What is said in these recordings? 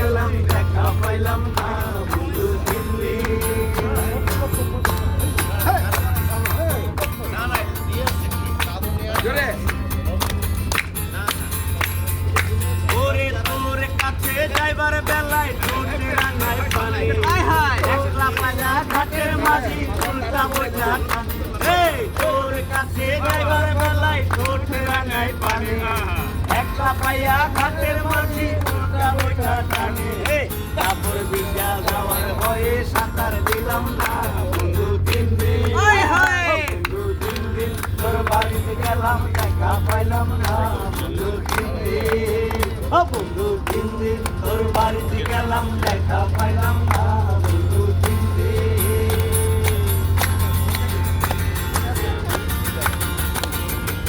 গেলাম দেখা পাইলাম যাইবার বেলায় পানি একলা পাজা কাছে যাইবার বেলায় ঠোঁটে রাঙায় পানি। একলা পাইয়া ঘাটের পাইলাম না বন্ধু ও বন্ধু তিন তোর বাড়িতে গেলাম দেখা পাইলাম না বন্ধু দিন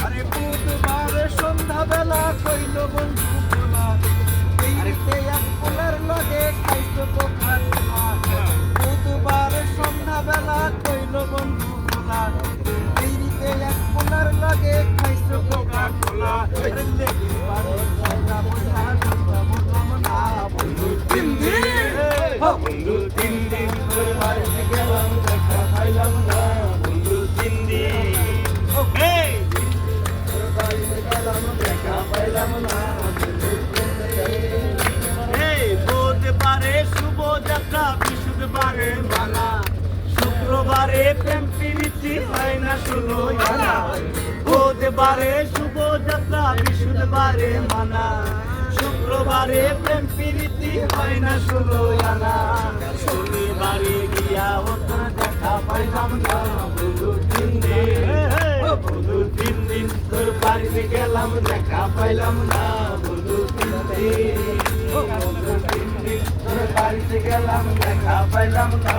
আরে বুধবার সন্ধ্যাবেলা কইল বন্ধু খোলা এইতে এক ফুলের লগে খাইতো বুধবার সন্ধ্যাবেলা কইল বন্ধু দেখা পাইলাম না বন্ধু তিন দিন দেখা পাইলাম না। এই বুধবারে শুভ যাত্রা বৃহস্পতিবারে মানা শুক্রবারে প্রেম প্রীতি হয় না শুনো জানা বুধবারে শুভ যাত্রা, বৃহস্পতিবারে মানা শুক্রবারে প্রেম প্রীতি হয় না শুনো জানা শনিবারে গিয়া হতো বাড়িতে গেলাম দেখা পাইলাম না বন্ধু তিনটি। বন্ধু তিনটি বাড়িতে গেলাম দেখা পাইলাম না